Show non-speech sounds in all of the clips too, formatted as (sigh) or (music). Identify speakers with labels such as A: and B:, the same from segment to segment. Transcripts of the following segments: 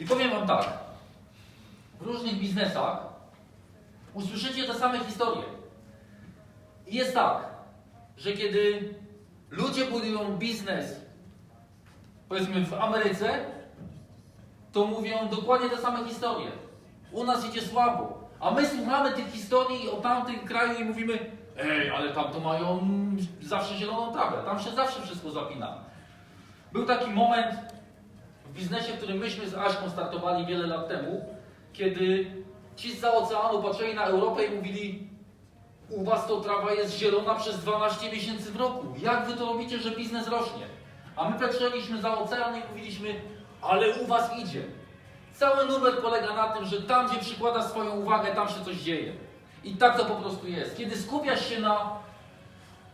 A: I powiem Wam tak. W różnych biznesach usłyszycie te same historie. I jest tak, że kiedy ludzie budują biznes, powiedzmy w Ameryce, to mówią dokładnie te same historie. U nas idzie słabo. A my słuchamy tych historii o tamtym kraju i mówimy, ej, ale tam to mają zawsze zieloną trawę, tam się zawsze wszystko zapina. Był taki moment biznesie, w którym myśmy z Aśką startowali wiele lat temu, kiedy ci z oceanu patrzyli na Europę i mówili, u was to trawa jest zielona przez 12 miesięcy w roku. Jak wy to robicie, że biznes rośnie? A my patrzyliśmy za ocean i mówiliśmy, ale u was idzie. Cały numer polega na tym, że tam, gdzie przykładasz swoją uwagę, tam się coś dzieje. I tak to po prostu jest. Kiedy skupiasz się na.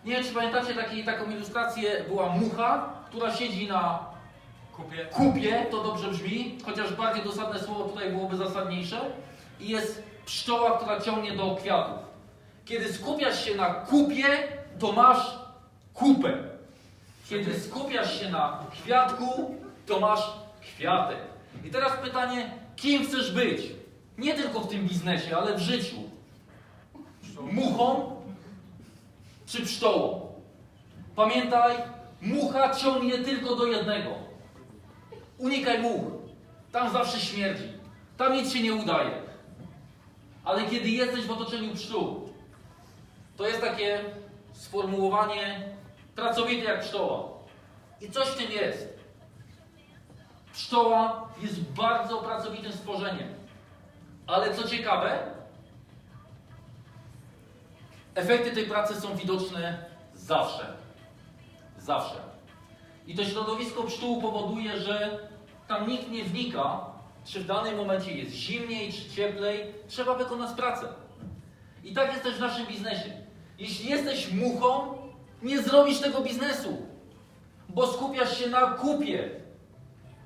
A: Nie wiem, czy pamiętacie taki, taką ilustrację, była mucha, która siedzi na
B: Kupię.
A: kupie, to dobrze brzmi, chociaż bardziej dosadne słowo tutaj byłoby zasadniejsze. I jest pszczoła, która ciągnie do kwiatów. Kiedy skupiasz się na kupie, to masz kupę. Kiedy skupiasz się na kwiatku, to masz kwiatek. I teraz pytanie, kim chcesz być? Nie tylko w tym biznesie, ale w życiu. Muchą czy pszczołą? Pamiętaj, mucha ciągnie tylko do jednego. Unikaj much. Tam zawsze śmierdzi. Tam nic się nie udaje. Ale kiedy jesteś w otoczeniu pszczół, to jest takie sformułowanie pracowite jak pszczoła. I coś w tym jest. Pszczoła jest bardzo pracowitym stworzeniem. Ale co ciekawe, efekty tej pracy są widoczne zawsze. Zawsze. I to środowisko pszczół powoduje, że tam nikt nie wnika, czy w danym momencie jest zimniej, czy cieplej. Trzeba wykonać pracę. I tak jest też w naszym biznesie. Jeśli jesteś muchą, nie zrobisz tego biznesu, bo skupiasz się na kupie.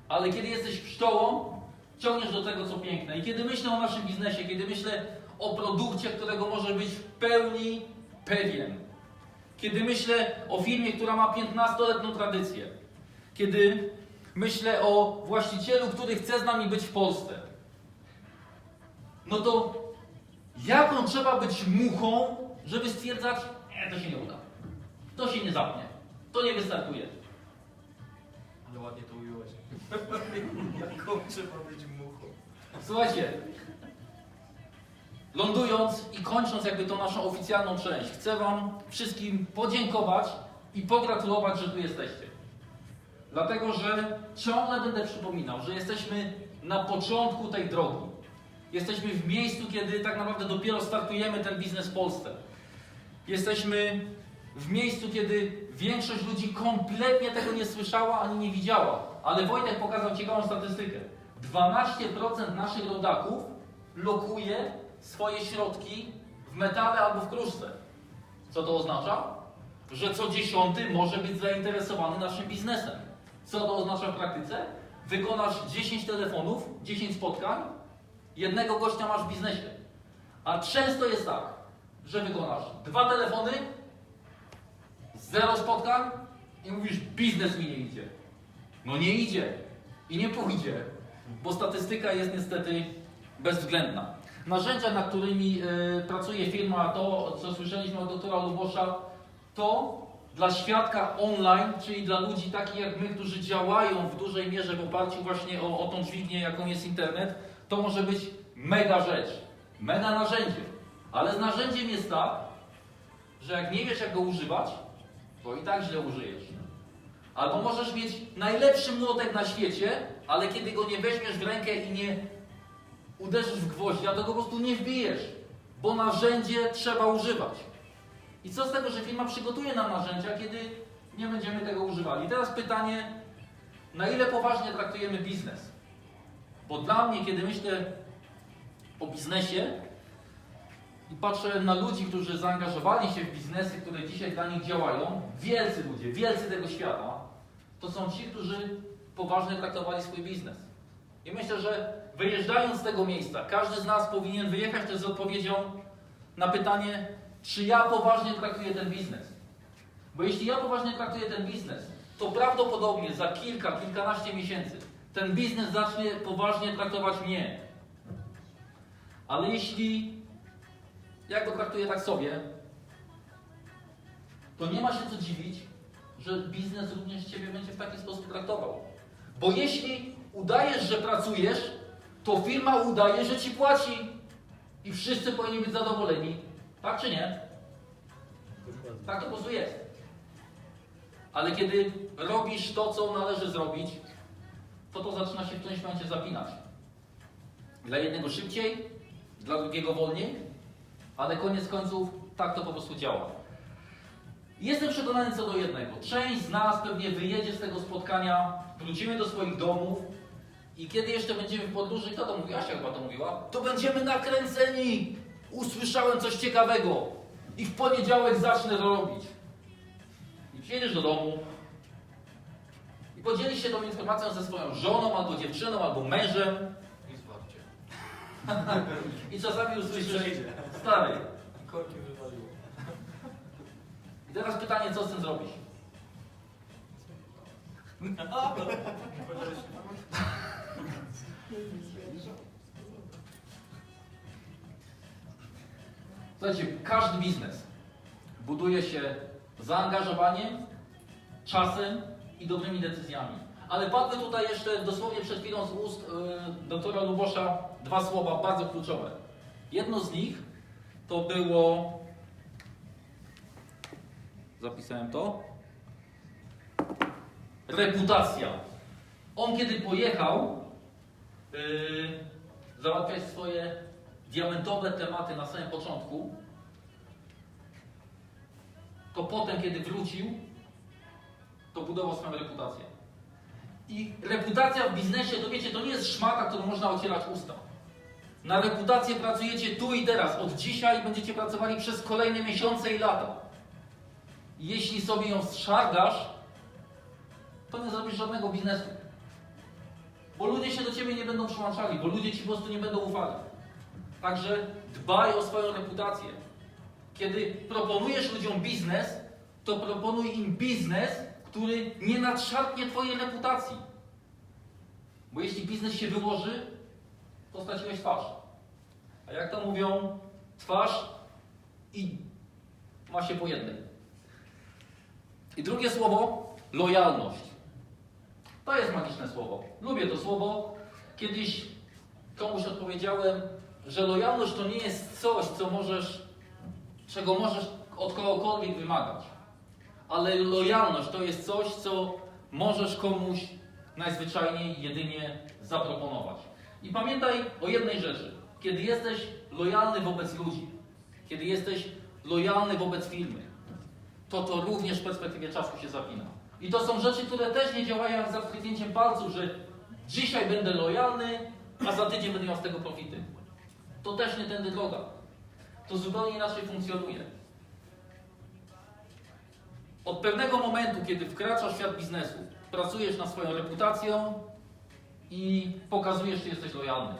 A: Ale kiedy jesteś pszczołą, ciągniesz do tego, co piękne. I kiedy myślę o naszym biznesie, kiedy myślę o produkcie, którego może być w pełni pewien, kiedy myślę o firmie, która ma 15-letnią tradycję, kiedy myślę o właścicielu, który chce z nami być w Polsce, no to jaką trzeba być muchą, żeby stwierdzać, nie, to się nie uda, to się nie zapnie, to nie wystartuje.
B: Ale ładnie to ująłeś. (laughs) Jaką trzeba być muchą?
A: Słuchajcie, lądując i kończąc jakby tą naszą oficjalną część, chcę Wam wszystkim podziękować i pogratulować, że tu jesteście. Dlatego, że ciągle będę przypominał, że jesteśmy na początku tej drogi. Jesteśmy w miejscu, kiedy tak naprawdę dopiero startujemy ten biznes w Polsce. Jesteśmy w miejscu, kiedy większość ludzi kompletnie tego nie słyszała ani nie widziała. Ale Wojtek pokazał ciekawą statystykę. 12% naszych rodaków lokuje swoje środki w metale albo w kruszce. Co to oznacza? Że co dziesiąty może być zainteresowany naszym biznesem. Co to oznacza w praktyce? Wykonasz 10 telefonów, 10 spotkań, jednego gościa masz w biznesie. A często jest tak, że wykonasz dwa telefony, zero spotkań i mówisz, biznes mi nie idzie. No nie idzie i nie pójdzie, bo statystyka jest niestety bezwzględna. Narzędzia, nad którymi y, pracuje firma, to co słyszeliśmy od doktora Lubosza, to dla świadka online, czyli dla ludzi takich jak my, którzy działają w dużej mierze w oparciu właśnie o, o tą dźwignię, jaką jest internet, to może być mega rzecz, mega narzędzie. Ale z narzędziem jest tak, że jak nie wiesz jak go używać, to i tak źle użyjesz. Albo możesz mieć najlepszy młotek na świecie, ale kiedy go nie weźmiesz w rękę i nie uderzysz w gwoździa, to go po prostu nie wbijesz, bo narzędzie trzeba używać. I co z tego, że firma przygotuje nam narzędzia, kiedy nie będziemy tego używali? I teraz pytanie, na ile poważnie traktujemy biznes? Bo dla mnie, kiedy myślę o biznesie i patrzę na ludzi, którzy zaangażowali się w biznesy, które dzisiaj dla nich działają, wielcy ludzie, wielcy tego świata, to są ci, którzy poważnie traktowali swój biznes. I myślę, że wyjeżdżając z tego miejsca, każdy z nas powinien wyjechać też z odpowiedzią na pytanie, czy ja poważnie traktuję ten biznes. Bo jeśli ja poważnie traktuję ten biznes, to prawdopodobnie za kilka, kilkanaście miesięcy ten biznes zacznie poważnie traktować mnie. Ale jeśli ja go traktuję tak sobie, to nie ma się co dziwić, że biznes również Ciebie będzie w taki sposób traktował. Bo jeśli udajesz, że pracujesz, to firma udaje, że Ci płaci. I wszyscy powinni być zadowoleni. Tak czy nie? Tak to po prostu jest. Ale kiedy robisz to, co należy zrobić, to to zaczyna się w którymś momencie zapinać. Dla jednego szybciej, dla drugiego wolniej, ale koniec końców tak to po prostu działa. Jestem przekonany co do jednego. Część z nas pewnie wyjedzie z tego spotkania, wrócimy do swoich domów i kiedy jeszcze będziemy w podróży, kto to mówi? Asia chyba to mówiła, to będziemy nakręceni. Usłyszałem coś ciekawego i w poniedziałek zacznę to robić. I przyjedziesz do domu i podzielisz się tą informacją ze swoją żoną, albo dziewczyną, albo mężem
B: I zwarcie. (laughs)
A: i czasami usłyszysz, stary.
B: Korki wywaliło.
A: I teraz pytanie, co z tym zrobisz? (laughs) Słuchajcie, każdy biznes buduje się zaangażowaniem, czasem i dobrymi decyzjami. Ale padły tutaj jeszcze dosłownie przed chwilą z ust y, doktora Lubosza dwa słowa bardzo kluczowe. Jedno z nich to było. Zapisałem to. Reputacja. On kiedy pojechał yy, załatwiać swoje diamentowe tematy na samym początku, to potem, kiedy wrócił, to budował swoją reputację. I reputacja w biznesie, to wiecie, to nie jest szmata, którą można ocierać usta. Na reputację pracujecie tu i teraz. Od dzisiaj będziecie pracowali przez kolejne miesiące i lata. Jeśli sobie ją zszargasz, to nie zrobisz żadnego biznesu. Bo ludzie się do ciebie nie będą przyłączali, bo ludzie ci po prostu nie będą ufali. Także dbaj o swoją reputację. Kiedy proponujesz ludziom biznes, to proponuj im biznes, który nie nadszarpnie twojej reputacji. Bo jeśli biznes się wyłoży, to straciłeś twarz. A jak to mówią, twarz i ma się po jednej. I drugie słowo, lojalność. To jest magiczne słowo. Lubię to słowo. Kiedyś komuś odpowiedziałem, że lojalność to nie jest coś, co możesz, czego możesz od kogokolwiek wymagać. Ale lojalność to jest coś, co możesz komuś najzwyczajniej jedynie zaproponować. I pamiętaj o jednej rzeczy. Kiedy jesteś lojalny wobec ludzi, kiedy jesteś lojalny wobec firmy, to to również w perspektywie czasu się zapina. I to są rzeczy, które też nie działają jak za wkliknięciem palców, że dzisiaj będę lojalny, a za tydzień będę miał z tego profity. To też nie tędy droga. To zupełnie inaczej funkcjonuje. Od pewnego momentu, kiedy wkraczasz w świat biznesu, pracujesz na swoją reputację i pokazujesz, że jesteś lojalny.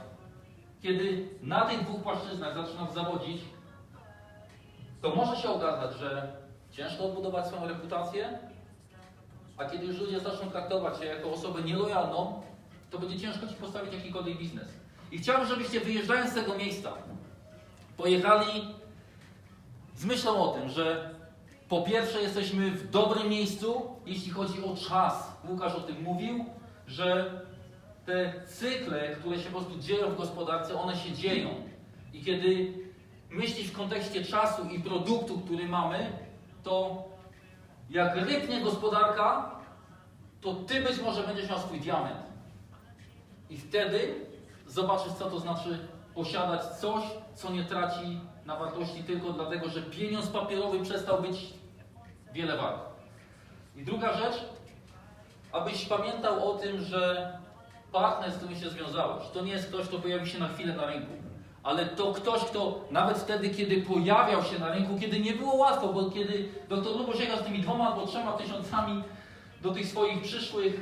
A: Kiedy na tych dwóch płaszczyznach zaczynasz zawodzić, to może się okazać, że ciężko odbudować swoją reputację, a kiedy już ludzie zaczną traktować Cię jako osobę nielojalną, to będzie ciężko Ci postawić jakikolwiek biznes. I chciałbym, żebyście wyjeżdżając z tego miejsca, pojechali z myślą o tym, że po pierwsze jesteśmy w dobrym miejscu, jeśli chodzi o czas. Łukasz o tym mówił, że te cykle, które się po prostu dzieją w gospodarce, one się dzieją. I kiedy myślisz w kontekście czasu i produktu, który mamy, to jak rypnie gospodarka, to ty być może będziesz miał swój diament. I wtedy zobaczysz, co to znaczy posiadać coś, co nie traci na wartości tylko dlatego, że pieniądz papierowy przestał być wiele wart. I druga rzecz, abyś pamiętał o tym, że partner, z którym się związałeś, to nie jest ktoś, kto pojawi się na chwilę na rynku, ale to ktoś, kto nawet wtedy, kiedy pojawiał się na rynku, kiedy nie było łatwo, bo kiedy Lubosz jechał z tymi dwoma albo trzema tysiącami do tych swoich przyszłych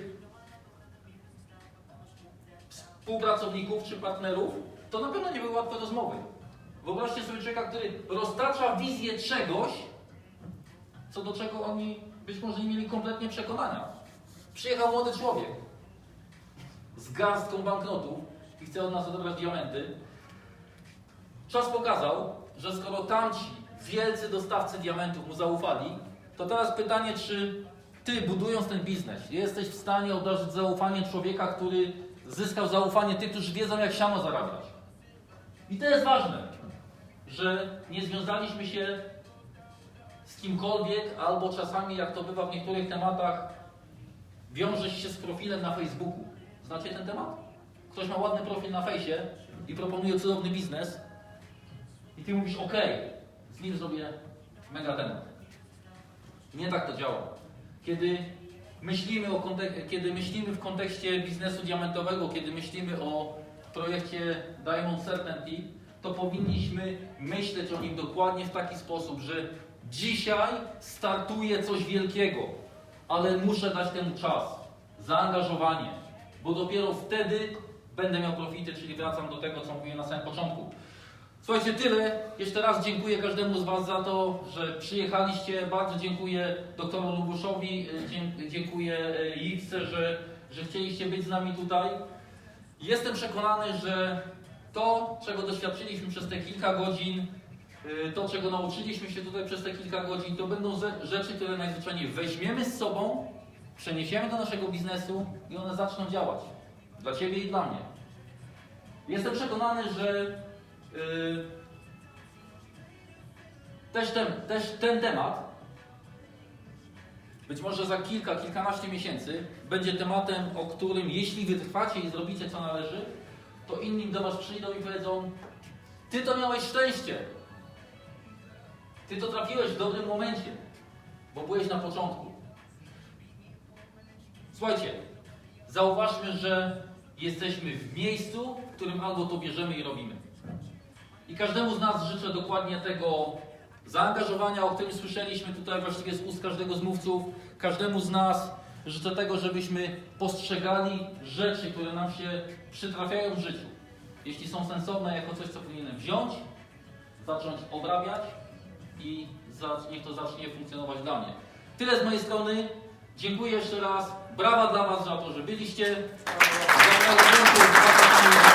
A: współpracowników czy partnerów, to na pewno nie były łatwe rozmowy. Wyobraźcie sobie człowieka, który roztacza wizję czegoś, co do czego oni być może nie mieli kompletnie przekonania. Przyjechał młody człowiek. z garstką banknotów i chce od nas odebrać diamenty. Czas pokazał, że skoro tamci wielcy dostawcy diamentów mu zaufali, to teraz pytanie, czy ty budując ten biznes, jesteś w stanie obdarzyć zaufanie człowieka, który zyskał zaufanie tych, którzy wiedzą jak siano zarabiać. I to jest ważne, że nie związaliśmy się z kimkolwiek, albo czasami, jak to bywa w niektórych tematach, wiążesz się z profilem na Facebooku. Znacie ten temat? Ktoś ma ładny profil na fejsie i proponuje cudowny biznes i ty mówisz, ok, z nim zrobię mega temat. Nie tak to działa. Kiedy myślimy, o kiedy myślimy w kontekście biznesu diamentowego, kiedy myślimy o projekcie Diamond Certainty, to powinniśmy myśleć o nim dokładnie w taki sposób, że dzisiaj startuje coś wielkiego, ale muszę dać temu czas, zaangażowanie, bo dopiero wtedy będę miał profity, czyli wracam do tego, co mówiłem na samym początku. Słuchajcie, tyle. Jeszcze raz dziękuję każdemu z Was za to, że przyjechaliście. Bardzo dziękuję doktoru Lubuszowi, e, dziękuję e, Iwce, że, że chcieliście być z nami tutaj. Jestem przekonany, że to, czego doświadczyliśmy przez te kilka godzin, y, to, czego nauczyliśmy się tutaj przez te kilka godzin, to będą ze- rzeczy, które najzwyczajniej weźmiemy z sobą, przeniesiemy do naszego biznesu i one zaczną działać. Dla Ciebie i dla mnie. Jestem przekonany, że też, ten, też ten temat być może za kilka, kilkanaście miesięcy będzie tematem, o którym jeśli wytrwacie i zrobicie co należy, to inni do Was przyjdą i powiedzą Ty to miałeś szczęście. Ty to trafiłeś w dobrym momencie, bo byłeś na początku. Słuchajcie, zauważmy, że jesteśmy w miejscu, w którym albo to bierzemy i robimy. I każdemu z nas życzę dokładnie tego zaangażowania, o którym słyszeliśmy tutaj właściwie z ust każdego z mówców. Każdemu z nas życzę tego, żebyśmy postrzegali rzeczy, które nam się przytrafiają w życiu. Jeśli są sensowne, jako coś, co powinienem wziąć, zacząć obrabiać i niech to zacznie funkcjonować dla mnie. Tyle z mojej strony. Dziękuję jeszcze raz. Brawa dla Was za to, że byliście. Zapraszam do